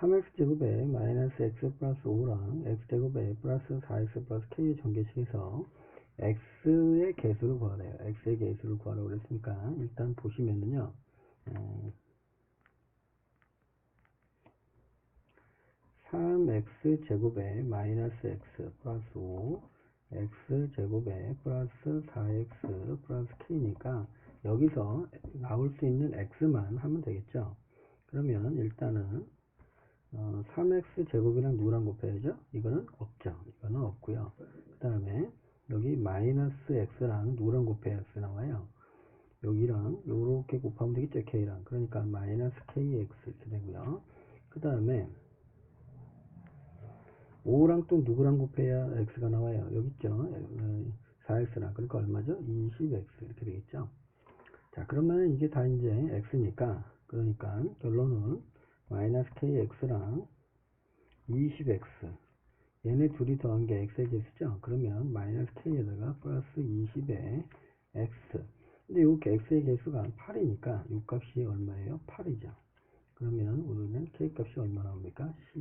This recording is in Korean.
3x제곱에 마이너스 x 플러스 5랑 x제곱에 플러스 4x 플러스 k의 전개식에서 x의 개수를 구하래요. x의 개수를 구하라고 그랬으니까 일단 보시면은요. 어, 3x 제곱에 마이너스 x 플러스 5 x 제곱에 플러스 4x 플러스 k니까 여기서 나올 수 있는 x만 하면 되겠죠. 그러면 일단은 어, 3x 제곱이랑 누구랑 곱해야죠? 이거는 없죠. 이거는 없고요. 그 다음에 여기 마이너스 x랑 누구랑 곱해야 x 나와요? 여기랑 요렇게 곱하면 되겠죠. k랑. 그러니까 마이너스 kx 이렇게 되고요. 그 다음에 5랑 또 누구랑 곱해야 x가 나와요? 여기 있죠. 4x랑. 그러니까 얼마죠? 20x 이렇게 되겠죠. 자, 그러면 이게 다 이제 x니까 그러니까 결론은 마이너스 kx랑 20x 얘네 둘이 더한 게 x의 개수죠. 그러면 마이너스 k에다가 플러스 20의 x 근데 요 x의 개수가 8이니까 요 값이 얼마예요? 8이죠. 그러면 우리는 k 값이 얼마 나옵니까? 12가 되겠죠.